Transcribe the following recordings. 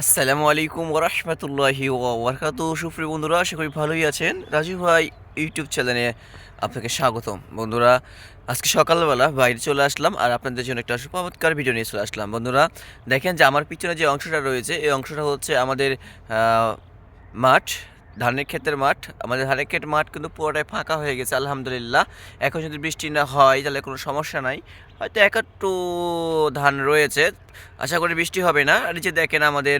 আসসালামু আলাইকুম ওরহমতুল্লাহি ওবরকাত সুপ্রিয় বন্ধুরা, আশা করি ভালোই আছেন। রাজীব ভাই ইউটিউব চ্যানেলে আপনাকে স্বাগতম। বন্ধুরা, আজকে সকালবেলা বাইরে চলে আসলাম আর আপনাদের জন্য একটা সুপামৎকার ভিডিও নিয়ে চলে আসলাম। বন্ধুরা, দেখেন যে আমার পিছনে যে অংশটা রয়েছে, এই অংশটা হচ্ছে আমাদের মাঠ। ধানের ক্ষেতের মাঠ, আমাদের ধানের ক্ষেত মাঠ কিন্তু পুরোটাই ফাঁকা হয়ে গেছে, আলহামদুলিল্লাহ। এখন যদি বৃষ্টি না হয়, তাহলে কোনো সমস্যা নাই। হয়তো এক একটু ধান রয়েছে, আশা করি বৃষ্টি হবে না। আর যে দেখেন আমাদের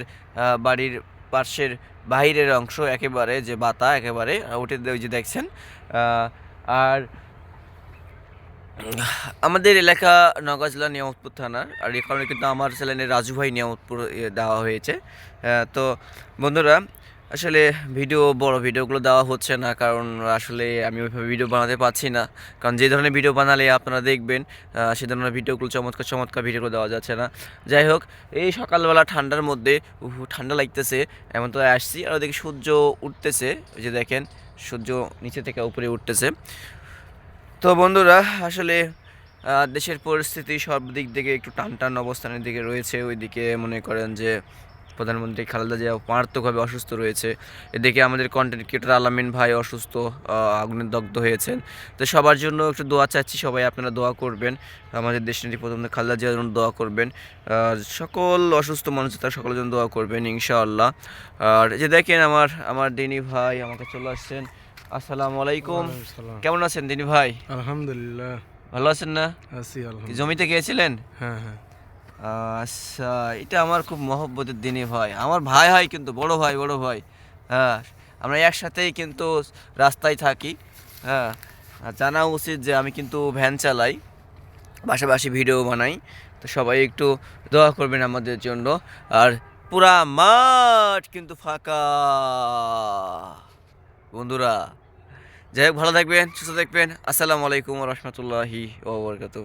বাড়ির পার্শ্বের বাইরের অংশ, একেবারে যে বাতা, একেবারে ওটা ওই যে দেখছেন আর আমাদের এলাকা নওগাঁ জেলা নিয়ামতপুর থানার আর এই কারণে কিন্তু আমার চ্যানেলে রাজু ভাই নিয়ামতপুর দেওয়া হয়েছে। তো বন্ধুরা আসলে ভিডিও, বড় ভিডিওগুলো দেওয়া হচ্ছে না, কারণ আসলে আমি ওইভাবে ভিডিও বানাতে পারছি না। কারণ যে ধরনের ভিডিও বানালে আপনারা দেখবেন সে ধরনের ভিডিওগুলো চমৎকার চমৎকার ভিডিওগুলো দেওয়া যাচ্ছে না। যাই হোক, এই সকালবেলা ঠান্ডার মধ্যে ঠান্ডা লাগতেছে, এমন তো আসছি, আর ওদিকে সূর্য উঠতেছে, ওই যে দেখেন, সূর্য নিচে থেকে উপরে উঠতেছে। তো বন্ধুরা, আসলে দেশের পরিস্থিতি সব দিক থেকে একটু টান টান অবস্থানের দিকে রয়েছে, ওইদিকে মনে করেন যে প্রধানমন্ত্রী খালেদা জিয়া মারাত্মকভাবে অসুস্থ রয়েছে। এদিকে আমাদের কন্টেন্ট ক্রিয়েটর আলামিন ভাই অসুস্থ আহ, আগুনে দগ্ধ হয়েছেন। তো সবার জন্য একটু দোয়া চাচ্ছি সবাই আপনারা দোয়া করবেন। আমাদের দেশনীতি প্রধানমন্ত্রী খালেদা জিয়ার জন্য দোয়া করবেন। সকল অসুস্থ মানুষ তার সকলের জন্য দোয়া করবেন ইনশাআল্লাহ। আর যে দেখেন আমার আমার দিনী ভাই আমাকে চলে আসছেন। আসসালামু আলাইকুম। কেমন আছেন দিনী ভাই? আলহামদুলিল্লাহ। ভালো আছেন না? আছি আলহামদুলিল্লাহ। জমিতে গিয়েছিলেন? হ্যাঁ হ্যাঁ। আচ্ছা এটা আমার খুব মহব্বতের দিনই ভাই। আমার ভাই হয় কিন্তু, বড় ভাই বড় ভাই। হ্যাঁ আমরা একসাথেই কিন্তু রাস্তায় থাকি। হ্যাঁ জানা উচিত যে আমি কিন্তু ভ্যান চালাই, পাশাপাশি ভিডিও বানাই। তো সবাই একটু দোয়া করবেন আমাদের জন্য। আর পুরা মাঠ কিন্তু ফাঁকা। বন্ধুরা, যাই হোক, ভালো থাকবেন, সুস্থ থাকবেন। আসসালামু আলাইকুম রহমতুল্লাহি ওবরকাতু